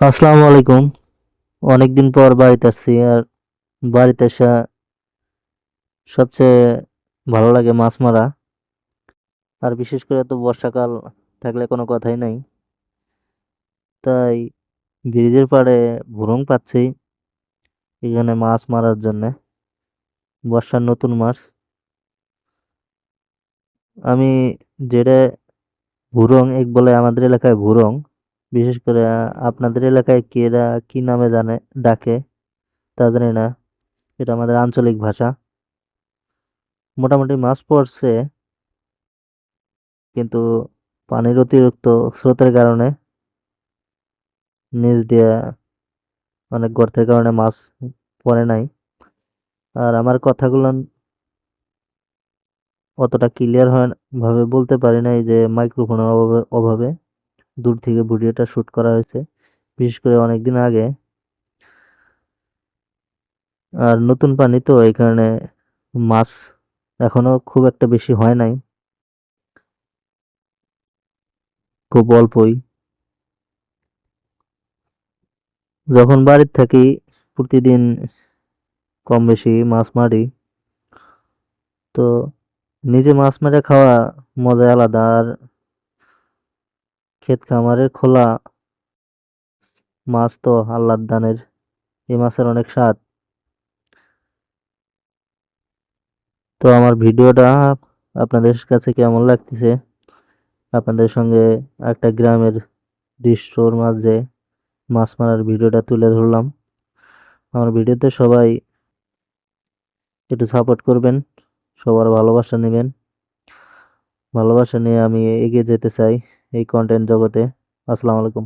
আসসালামু আলাইকুম। অনেকদিন পর বাড়িতে আসছি আর বাড়িতে আসা সবচেয়ে ভালো লাগে মাছ মারা। আর বিশেষ করে তো বর্ষাকাল থাকলে কোনো কথাই নাই। তাই ব্রিজের পাড়ে ভুরুং পাচ্ছি এখানে মাছ মারার জন্যে। বর্ষার নতুন মাছ। আমি যেটা ভুরং, এক বলে আমাদের এলাকায় ভুরং বিশেষ করে আপনাদের এলাকায় কি এরা কি নামে জানে, ডাকে, তা জানি না। এটা আমাদের আঞ্চলিক ভাষা। মোটামুটি মাছ পড়ছে, কিন্তু পানির অতিরিক্ত স্রোতের কারণে নিচ দিয়ে অনেক গর্তের কারণে মাছ পড়ে নাই। আর আমার কথাগুলো অতটা ক্লিয়ার হয় ভাবে বলতে পারি নাই যে মাইক্রোফোনের অভাবে অভাবে। দূর থেকে ভিডিওটা শুট করা হয়েছে। বিশেষ করে অনেক দিন আগে। আর নতুন পানি তো, এই কারণে মাছ এখনও খুব একটা বেশি হয় নাই। খুব অল্পই। যখন বাড়ির থাকি, প্রতিদিন কম বেশি মাছ মারি। তো নিজে মাছ মেরে খাওয়া মজা আলাদা, আর ক্ষেত খামারের খোলা মাছ তো আল্লাহর দানের, এই মাছের অনেক স্বাদ। তো আমার ভিডিওটা আপনাদের কাছে কেমন লাগতেছে? আপনাদের সঙ্গে একটা গ্রামের দৃশ্যর মাঝে মাছ মারার ভিডিওটা তুলে ধরলাম। আমার ভিডিওতে সবাই একটু সাপোর্ট করবেন, সবার ভালোবাসা নেবেন। ভালোবাসা নিয়ে আমি এগিয়ে যেতে চাই। এই কন্টেন্ট জগতে। আসসালামু আলাইকুম।